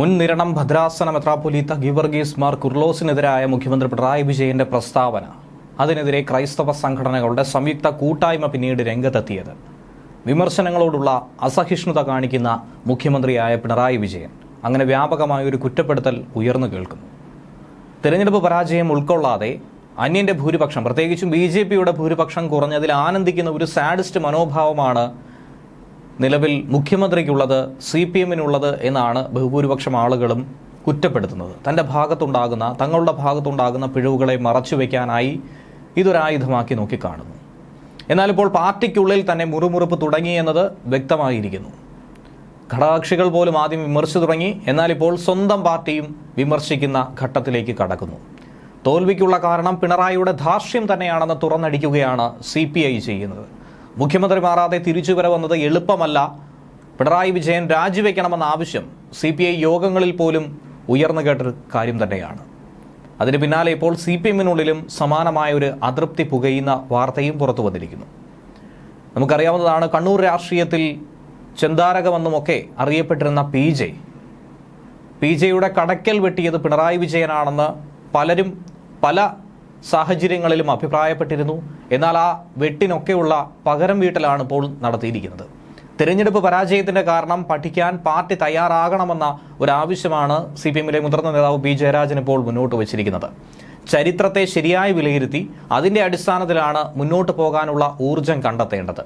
മുൻ നിരണം ഭദ്രാസന മെത്രാപ്പൊലീത്ത ഗിവർഗീസ് മാർ കുർലോസിനെതിരായ മുഖ്യമന്ത്രി പിണറായി വിജയന്റെ പ്രസ്താവന. അതിനെതിരെ ക്രൈസ്തവ സംഘടനകളുടെ സംയുക്ത കൂട്ടായ്മ പിന്നീട് രംഗത്തെത്തിയത്. വിമർശനങ്ങളോടുള്ള അസഹിഷ്ണുത കാണിക്കുന്ന മുഖ്യമന്ത്രിയായ പിണറായി വിജയൻ. അങ്ങനെ വ്യാപകമായ ഒരു കുറ്റപ്പെടുത്തൽ ഉയർന്നു കേൾക്കുന്നു. തെരഞ്ഞെടുപ്പ് പരാജയം ഉൾക്കൊള്ളാതെ അന്യന്റെ ഭൂരിപക്ഷം പ്രത്യേകിച്ചും ബി ജെ പിയുടെ ഭൂരിപക്ഷം കുറഞ്ഞതിൽ ആനന്ദിക്കുന്ന ഒരു സാഡിസ്റ്റ് മനോഭാവമാണ് നിലവിൽ മുഖ്യമന്ത്രിക്കുള്ളത് സി പി എമ്മിനുള്ളത് എന്നാണ് ബഹുഭൂരിപക്ഷം ആളുകളും കുറ്റപ്പെടുത്തുന്നത്. തന്റെ ഭാഗത്തുണ്ടാകുന്ന തങ്ങളുടെ ഭാഗത്തുണ്ടാകുന്ന പിഴവുകളെ മറച്ചുവെക്കാനായി ഇതൊരായുധമാക്കി നോക്കിക്കാണുന്നു. എന്നാൽ ഇപ്പോൾ പാർട്ടിക്കുള്ളിൽ തന്നെ മുറുമുറുപ്പ് തുടങ്ങി എന്നത് വ്യക്തമായിരിക്കുന്നു. ഘടകകക്ഷികൾ പോലും ആദ്യം വിമർശിച്ചു തുടങ്ങി എന്നാൽ ഇപ്പോൾ സ്വന്തം പാർട്ടിയും വിമർശിക്കുന്ന ഘട്ടത്തിലേക്ക് കടക്കുന്നു. തോൽവിക്കുള്ള കാരണം പിണറായിയുടെ ധാർഷ്യം തന്നെയാണെന്ന് തുറന്നടിക്കുകയാണ് സി ചെയ്യുന്നത്. മുഖ്യമന്ത്രി മാറാതെ തിരിച്ചു വന്നത് എളുപ്പമല്ല. പിണറായി വിജയൻ രാജിവെക്കണമെന്ന ആവശ്യം സി പി ഐ യോഗങ്ങളിൽ പോലും ഉയർന്നു കേട്ടൊരു കാര്യം തന്നെയാണ്. അതിന് പിന്നാലെ ഇപ്പോൾ സി പി എമ്മിനുള്ളിലും സമാനമായ ഒരു അതൃപ്തി പുകയുന്ന വാർത്തയും പുറത്തു വന്നിരിക്കുന്നു. നമുക്കറിയാവുന്നതാണ് കണ്ണൂർ രാഷ്ട്രീയത്തിൽ ചെന്താരകമെന്നുമൊക്കെ അറിയപ്പെട്ടിരുന്ന പി ജെ. പി ജെയുടെ കടക്കൽ വെട്ടിയത് പിണറായി വിജയനാണെന്ന് പലരും പല സാഹചര്യങ്ങളിലും അഭിപ്രായപ്പെട്ടിരുന്നു. എന്നാൽ ആ വെട്ടിനൊക്കെയുള്ള പകരം വീട്ടലാണ് ഇപ്പോൾ നടത്തിയിരിക്കുന്നത്. തെരഞ്ഞെടുപ്പ് പരാജയത്തിന്റെ കാരണം പഠിക്കാൻ പാർട്ടി തയ്യാറാകണമെന്ന ഒരാവശ്യമാണ് സി പി എമ്മിലെ മുതിർന്ന നേതാവ് പി ജയരാജൻ ഇപ്പോൾ മുന്നോട്ട് വച്ചിരിക്കുന്നത്. ചരിത്രത്തെ ശരിയായി വിലയിരുത്തി അതിന്റെ അടിസ്ഥാനത്തിലാണ് മുന്നോട്ട് പോകാനുള്ള ഊർജം കണ്ടെത്തേണ്ടത്.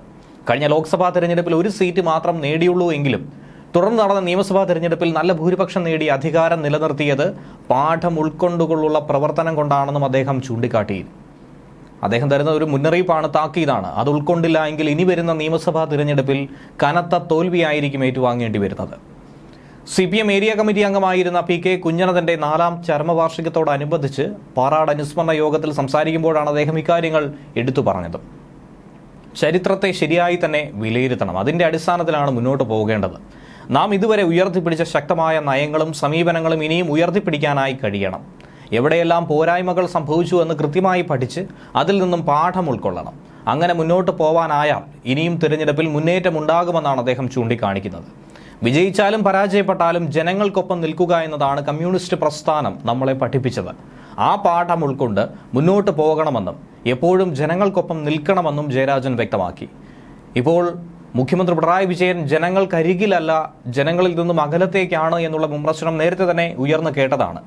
കഴിഞ്ഞ ലോക്സഭാ തെരഞ്ഞെടുപ്പിൽ ഒരു സീറ്റ് മാത്രം നേടിയുള്ളൂ എങ്കിലും തുടർന്ന് നടന്ന നിയമസഭാ തെരഞ്ഞെടുപ്പിൽ നല്ല ഭൂരിപക്ഷം നേടി അധികാരം നിലനിർത്തിയത് പാഠം ഉൾക്കൊണ്ടുകൊള്ളുള്ള പ്രവർത്തനം കൊണ്ടാണെന്നും അദ്ദേഹം ചൂണ്ടിക്കാട്ടി. അദ്ദേഹം തരുന്ന ഒരു മുന്നറിയിപ്പാണ് താക്കീതാണ്. അത് ഉൾക്കൊണ്ടില്ല എങ്കിൽ ഇനി വരുന്ന നിയമസഭാ തിരഞ്ഞെടുപ്പിൽ കനത്ത തോൽവിയായിരിക്കും ഏറ്റുവാങ്ങേണ്ടി വരുന്നത്. C P M area committee അംഗമായിരുന്ന പി കെ കുഞ്ഞനതന്റെ നാലാം ചരമവാർഷികത്തോടനുബന്ധിച്ച് പാറാട് അനുസ്മരണ യോഗത്തിൽ സംസാരിക്കുമ്പോഴാണ് അദ്ദേഹം ഇക്കാര്യങ്ങൾ എടുത്തു പറഞ്ഞത്. ചരിത്രത്തെ ശരിയായി തന്നെ വിലയിരുത്തണം. അതിന്റെ അടിസ്ഥാനത്തിലാണ് മുന്നോട്ട് പോകേണ്ടത്. നാം ഇതുവരെ ഉയർത്തിപ്പിടിച്ച ശക്തമായ നയങ്ങളും സമീപനങ്ങളും ഇനിയും ഉയർത്തിപ്പിടിക്കാനായി കഴിയണം. എവിടെയെല്ലാം പോരായ്മകൾ സംഭവിച്ചു എന്ന് കൃത്യമായി പഠിച്ച് അതിൽ നിന്നും പാഠം ഉൾക്കൊള്ളണം. അങ്ങനെ മുന്നോട്ട് പോവാനായാൽ ഇനിയും തിരഞ്ഞെടുപ്പിൽ മുന്നേറ്റം ഉണ്ടാകുമെന്നാണ് അദ്ദേഹം ചൂണ്ടിക്കാണിക്കുന്നത്. വിജയിച്ചാലും പരാജയപ്പെട്ടാലും ജനങ്ങൾക്കൊപ്പം നിൽക്കുക എന്നതാണ് കമ്മ്യൂണിസ്റ്റ് പ്രസ്ഥാനം നമ്മളെ പഠിപ്പിച്ചത്. ആ പാഠം ഉൾക്കൊണ്ട് മുന്നോട്ട് പോകണമെന്നും എപ്പോഴും ജനങ്ങൾക്കൊപ്പം നിൽക്കണമെന്നും ജയരാജൻ വ്യക്തമാക്കി. ഇപ്പോൾ മുഖ്യമന്ത്രി പിണറായി വിജയൻ ജനങ്ങൾക്കരികിലല്ല ജനങ്ങളിൽ നിന്നും അകലത്തേക്കാണ് എന്നുള്ള വിമർശനം നേരത്തെ തന്നെ ഉയർന്നു കേട്ടതാണ്.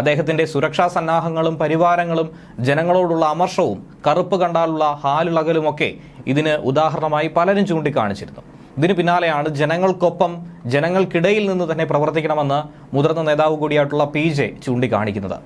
അദ്ദേഹത്തിന്റെ സുരക്ഷാ സന്നാഹങ്ങളും പരിവാരങ്ങളും ജനങ്ങളോടുള്ള അമർഷവും കറുപ്പ് കണ്ടാലുള്ള ഹാലിളകലുമൊക്കെ ഇതിന് ഉദാഹരണമായി പലരും ചൂണ്ടിക്കാണിച്ചിരുന്നു. ഇതിന് പിന്നാലെയാണ് ജനങ്ങൾക്കൊപ്പം ജനങ്ങൾക്കിടയിൽ നിന്ന് തന്നെ പ്രവർത്തിക്കണമെന്ന് മുതിർന്ന നേതാവ് കൂടിയായിട്ടുള്ള പി ജെ ചൂണ്ടിക്കാണിക്കുന്നത്.